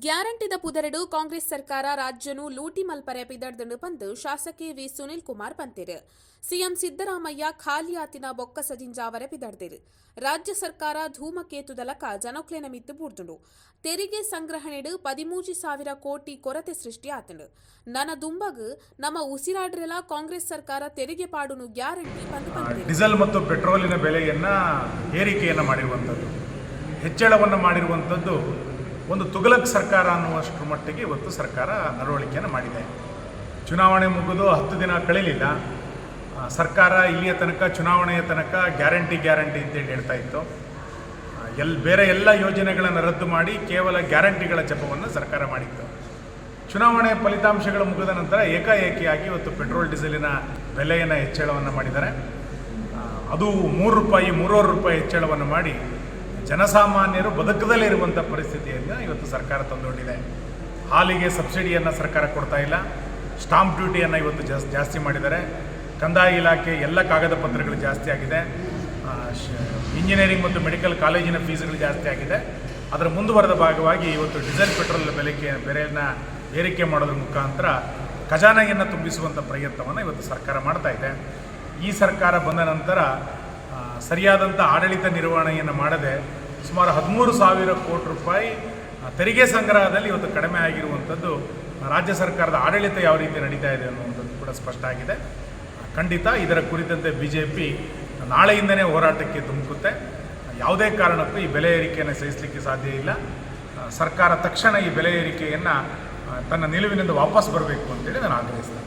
ಗ್ಯಾರಂಟಿದ ಪುದರೆಡು ಕಾಂಗ್ರೆಸ್ ಸರ್ಕಾರ ರಾಜ್ಯನು ಲೂಟಿ ಮಲ್ಪರೆ ಪಿದಡ್ದು ಪಂದು ಶಾಸಕಿ ವಿ ಸುನಿಲ್ ಕುಮಾರ್ ಪಂತಿರು ಸಿಎಂ ಸಿದ್ದರಾಮಯ್ಯ ಖಾಲಿಯಾತಿನ ಬೊಕ್ಕಸದಿಂಜಾವರೆ ಪಿದಡ್ದಿರು ರಾಜ್ಯ ಸರ್ಕಾರ ಧೂಮಕೇತುದಲಕ ಜನಕ್ಲೆನ ಮಿತ್ತು ಬೂರ್ದುಂಡು. ತೆರಿಗೆ ಸಂಗ್ರಹಣೆಡು ಪದಿಮೂಜಿ ಸಾವಿರ ಕೋಟಿ ಕೊರತೆ ಸೃಷ್ಟಿ ಆತಂಡು ನನ್ನ ದುಂಬಗ್ ನಮ್ಮ ಉಸಿರಾಡ್ರೆಲ ಕಾಂಗ್ರೆಸ್ ಸರ್ಕಾರ ತೆರಿಗೆ ಪಾಡುನು ಗ್ಯಾರಂಟಿ ಡೀಸೆಲ್ ಮತ್ತು ಪೆಟ್ರೋಲಿನ ಬೆಲೆಯನ್ನ ಏರಿಕೆಯನ್ನು ಮಾಡಿರುವಂತದ್ದು ಹೆಚ್ಚಳವನ್ನು ಮಾಡಿರುವಂಥದ್ದು ಒಂದು ತುಗಲಕ್ ಸರ್ಕಾರ ಅನ್ನುವಷ್ಟರ ಮಟ್ಟಿಗೆ ಇವತ್ತು ಸರ್ಕಾರ ನಡವಳಿಕೆಯನ್ನು ಮಾಡಿದೆ. ಚುನಾವಣೆ ಮುಗಿದು ಹತ್ತು ದಿನ ಕಳೀಲಿಲ್ಲ. ಸರ್ಕಾರ ಇಲ್ಲಿಯ ತನಕ, ಚುನಾವಣೆಯ ತನಕ ಗ್ಯಾರಂಟಿ ಗ್ಯಾರಂಟಿ ಅಂತೇಳಿ ಹೇಳ್ತಾ ಇತ್ತು. ಎಲ್, ಬೇರೆ ಎಲ್ಲ ಯೋಜನೆಗಳನ್ನು ರದ್ದು ಮಾಡಿ ಕೇವಲ ಗ್ಯಾರಂಟಿಗಳ ಜಪವನ್ನು ಸರ್ಕಾರ ಮಾಡಿತ್ತು. ಚುನಾವಣೆ ಫಲಿತಾಂಶಗಳು ಮುಗಿದ ನಂತರ ಏಕಾಏಕಿಯಾಗಿ ಇವತ್ತು ಪೆಟ್ರೋಲ್, ಡೀಸೆಲಿನ ಬೆಲೆಯನ್ನು ಹೆಚ್ಚಳವನ್ನು ಮಾಡಿದ್ದಾರೆ. ಅದು ಮೂರು ರೂಪಾಯಿ, ಮೂರುವರೆ ರೂಪಾಯಿ ಹೆಚ್ಚಳವನ್ನು ಮಾಡಿ ಜನಸಾಮಾನ್ಯರು ಬದುಕದಲ್ಲೇ ಇರುವಂಥ ಪರಿಸ್ಥಿತಿಯನ್ನು ಇವತ್ತು ಸರ್ಕಾರ ತಂದೊಡ್ಡಿದೆ. ಹಾಲಿಗೆ ಸಬ್ಸಿಡಿಯನ್ನು ಸರ್ಕಾರ ಕೊಡ್ತಾ ಇಲ್ಲ. ಸ್ಟಾಂಪ್ ಡ್ಯೂಟಿಯನ್ನು ಇವತ್ತು ಜಾಸ್, ಜಾಸ್ತಿ ಮಾಡಿದ್ದಾರೆ. ಕಂದಾಯ ಇಲಾಖೆ ಎಲ್ಲ ಕಾಗದ ಪತ್ರಗಳು ಜಾಸ್ತಿ ಆಗಿದೆ. ಇಂಜಿನಿಯರಿಂಗ್ ಮತ್ತು ಮೆಡಿಕಲ್ ಕಾಲೇಜಿನ ಫೀಸ್ಗಳು ಜಾಸ್ತಿ ಆಗಿದೆ. ಅದರ ಮುಂದುವರೆದ ಭಾಗವಾಗಿ ಇವತ್ತು ಡೀಸೆಲ್ ಪೆಟ್ರೋಲ್ ಬೆಲೆಗೆ, ಬೆಲೆಯನ್ನು ಏರಿಕೆ ಮಾಡೋದ್ರ ಮುಖಾಂತರ ಖಜಾನೆಯನ್ನು ತುಂಬಿಸುವಂಥ ಪ್ರಯತ್ನವನ್ನು ಇವತ್ತು ಸರ್ಕಾರ ಮಾಡ್ತಾ ಇದೆ. ಈ ಸರ್ಕಾರ ಬಂದ ನಂತರ ಸರಿಯಾದಂಥ ಆಡಳಿತ ನಿರ್ವಹಣೆಯನ್ನು ಮಾಡದೆ ಸುಮಾರು ಹದಿಮೂರು ಸಾವಿರ ಕೋಟಿ ರೂಪಾಯಿ ತೆರಿಗೆ ಸಂಗ್ರಹದಲ್ಲಿ ಇವತ್ತು ಕಡಿಮೆ ಆಗಿರುವಂಥದ್ದು ರಾಜ್ಯ ಸರ್ಕಾರದ ಆಡಳಿತ ಯಾವ ರೀತಿ ನಡೀತಾ ಇದೆ ಅನ್ನುವಂಥದ್ದು ಕೂಡ ಸ್ಪಷ್ಟ ಆಗಿದೆ. ಖಂಡಿತ ಇದರ ಕುರಿತಂತೆ ಬಿ ಜೆ ಪಿ ನಾಳೆಯಿಂದನೇ ಹೋರಾಟಕ್ಕೆ ಧುಮುಕುತ್ತೆ. ಯಾವುದೇ ಕಾರಣಕ್ಕೂ ಈ ಬೆಲೆ ಏರಿಕೆಯನ್ನು ಸಹಿಸಲಿಕ್ಕೆ ಸಾಧ್ಯ ಇಲ್ಲ. ಸರ್ಕಾರ ತಕ್ಷಣ ಈ ಬೆಲೆ ಏರಿಕೆಯನ್ನು ತನ್ನ ನಿಲುವಿನಿಂದ ವಾಪಸ್ ಬರಬೇಕು ಅಂತೇಳಿ ನಾನು ಆಗ್ರಹಿಸ್ತೇನೆ.